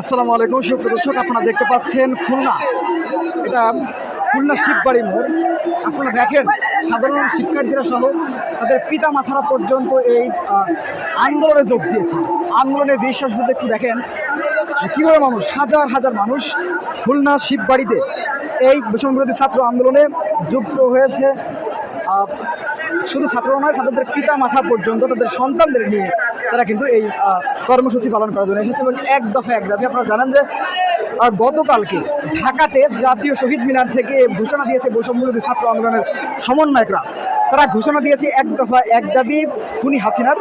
আসসালামু আলাইকুম, সুপ্রিয় দর্শক, আপনারা দেখতে পাচ্ছেন খুলনা। এটা খুলনা শিববাড়ি মোড়। আপনারা দেখেন, সাধারণ শিক্ষার্থীরা সহ তাদের পিতা মাথারা পর্যন্ত এই আন্দোলনে যোগ দিয়েছে। আন্দোলনের দৃশ্য শুধু একটু দেখেন কীভাবে মানুষ, হাজার হাজার মানুষ খুলনা শিববাড়িতে এই বিশ্ববিরোধী ছাত্র আন্দোলনে যুক্ত হয়েছে। শুধু ছাত্র নয়, ছাত্রদের পিতা মাথা পর্যন্ত, তাদের সন্তানদের নিয়ে তারা কিন্তু এই কর্মসূচি পালন করার জন্য এসেছে এবং এক দফা এক দাবি। আপনারা জানেন যে গতকালকে ঢাকাতে জাতীয় শহীদ মিনার থেকে ঘোষণা দিয়েছে বৈষম্যবিরোধী ছাত্র আন্দোলনের সমন্বয়করা। তারা ঘোষণা দিয়েছে এক দফা এক দাবি, খুনি হাসিনার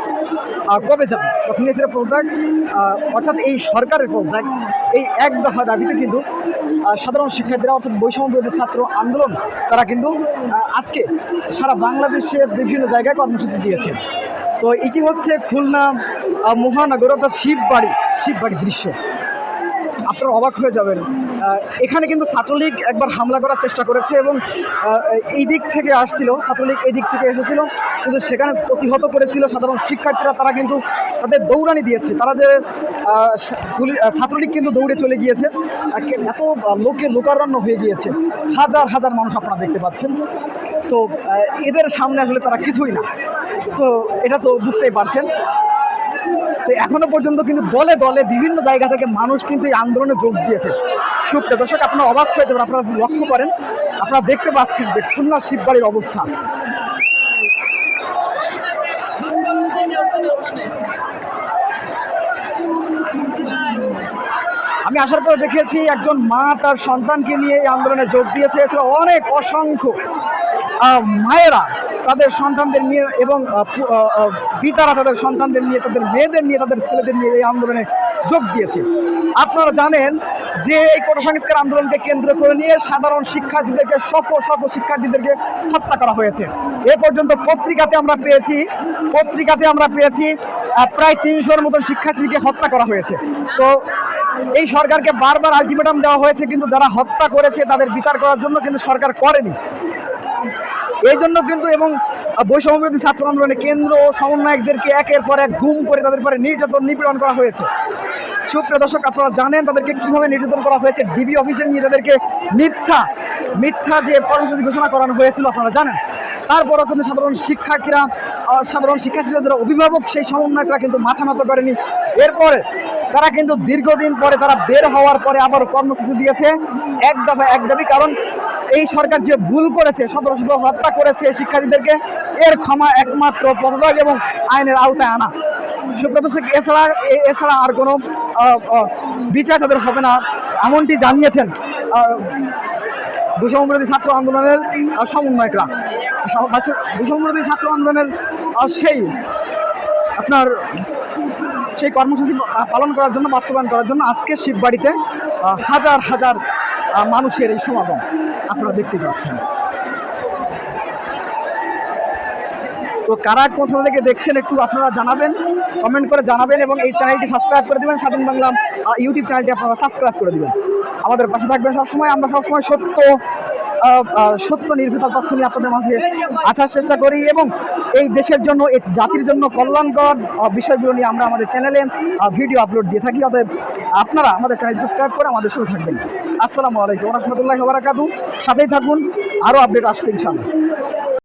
কবে যাবে? তখন এসে পদত্যাগ অর্থাৎ এই সরকারের পদত্যাগ এই এক দফা দাবিতে কিন্তু সাধারণ শিক্ষার্থীরা অর্থাৎ বৈষম্য বিরোধী ছাত্র আন্দোলন, তারা কিন্তু আজকে সারা বাংলাদেশের বিভিন্ন জায়গায় কর্মসূচি দিয়েছে। তো এটি হচ্ছে খুলনা মহানগর অর্থাৎ শিববাড়ি শিববাড়ি দৃশ্য। আপনারা অবাক হয়ে যাবেন। এখানে কিন্তু ছাত্রলীগ একবার হামলা করার চেষ্টা করেছে এবং এই দিক থেকে আসছিল, ছাত্রলীগ এই দিক থেকে এসেছিল, কিন্তু সেখানে প্রতিহত করেছিল সাধারণ শিক্ষার্থীরা, তারা কিন্তু তাদের দৌড়ানি দিয়েছে। তারা যে ছাত্রলীগ কিন্তু দৌড়ে চলে গিয়েছে। এত লোকে লোকারণ্য হয়ে গিয়েছে। হাজার হাজার মানুষ আপনারা দেখতে পাচ্ছেন। তো এদের সামনে আসলে তারা কিছুই না। তো এটা তো বুঝতেই পারছেন। তো এখনও পর্যন্ত কিন্তু দলে দলে বিভিন্ন জায়গা থেকে মানুষ কিন্তু এই আন্দোলনে যোগ দিয়েছে। সুপ্রিয় দর্শক, আপনারা অবাক হয়ে যাবেন, আপনারা লক্ষ্য করেন, আপনারা দেখতে পাচ্ছেন যে খুলনা শিববাড়ির অবস্থা। আমি আসার পরে দেখেছি একজন মা তার সন্তানকে নিয়ে এই আন্দোলনে যোগ দিয়েছে। এছাড়া অনেক অসংখ্য মায়েরা তাদের সন্তানদের নিয়ে এবং পিতারা তাদের সন্তানদের নিয়ে, তাদের মেয়েদের নিয়ে, তাদের ছেলেদের নিয়ে এই আন্দোলনে যোগ দিয়েছে। আপনারা জানেন যে এই কোটা আন্দোলনকে কেন্দ্র করে নিয়ে সাধারণ শিক্ষার্থীদেরকে, শত শত শিক্ষার্থীদেরকে হত্যা করা হয়েছে। এ পর্যন্ত পত্রিকাতে আমরা পেয়েছি, পত্রিকাতে আমরা পেয়েছি প্রায় তিনশোর মতো শিক্ষার্থীকে হত্যা করা হয়েছে। তো এই সরকারকে বারবার আলটিমেটাম দেওয়া হয়েছে, কিন্তু যারা হত্যা করেছে তাদের বিচার করার জন্য কিন্তু সরকার করেনি। এই জন্য কিন্তু এবং বৈষম্য বিরোধী ছাত্র আন্দোলনে কেন্দ্র ও সমন্বয়কদেরকে একের পর এক গুম করে তাদের পরে নির্যাতন, নিপীড়ন করা হয়েছে। সুপ্রিয় দর্শক, আপনারা জানেন তাদেরকে কীভাবে নির্যাতন করা হয়েছে। ডিবি অফিসে নিয়ে তাদেরকে মিথ্যা মিথ্যা যে কর্মসূচি ঘোষণা করানো হয়েছিল, আপনারা জানেন। তারপরও কিন্তু সাধারণ শিক্ষার্থীরা সাধারণ শিক্ষার্থীদের অভিভাবক, সেই সমন্বয়করা কিন্তু মাথা নত করেনি। এরপরে তারা কিন্তু দীর্ঘদিন পরে তারা বের হওয়ার পরে আবার কর্মসূচি দিয়েছে। এক দফা, এক দাবি, কারণ এই সরকার যে ভুল করেছে শত হত্যা করেছে শিক্ষার্থীদেরকে, এর ক্ষমা একমাত্র পদত্যাগ এবং আইনের আওতায় আনা। সুপ্রদর্শক এছাড়া এছাড়া আর কোনো বিচার তাদের হবে না, এমনটি জানিয়েছেন বৈষম্যবিরোধী ছাত্র আন্দোলনের সমন্বয়করা। সা- ছাত্র- আন্দোলনের সেই আপনার সেই কর্মসূচি পালন করার জন্য, বাস্তবায়ন করার জন্য আজকে শিববাড়িতে হাজার হাজার মানুষের এই সমাগম আপনারা দেখতে পাচ্ছেন। তো কারা কোথা থেকে দেখছেন একটু আপনারা জানাবেন কমেন্ট করে জানাবেন এবং এই চ্যানেলটি সাবস্ক্রাইব করে দেবেন, স্বাধীন বাংলা ইউটিউব চ্যানেলটি আপনারা সাবস্ক্রাইব করে দেবেন। আমাদের পাশে থাকবেন সবসময়, আমরা সবসময় সত্য সত্য নির্ভীতার তথ্য নিয়ে আপনাদের মাঝে আসার চেষ্টা করি এবং এই দেশের জন্য, এই জাতির জন্য কল্যাণকর বিষয়গুলো নিয়ে আমরা আমাদের চ্যানেলে ভিডিও আপলোড দিয়ে থাকি। অতএব আপনারা আমাদের চ্যানেল সাবস্ক্রাইব করে আমাদের শুরু থাকবেন। আসসালামু আলাইকুম রহমতুল্লাহ বারাকাতু সাথেই থাকুন আরও আপডেট আসছে ইনশাআল্লাহ।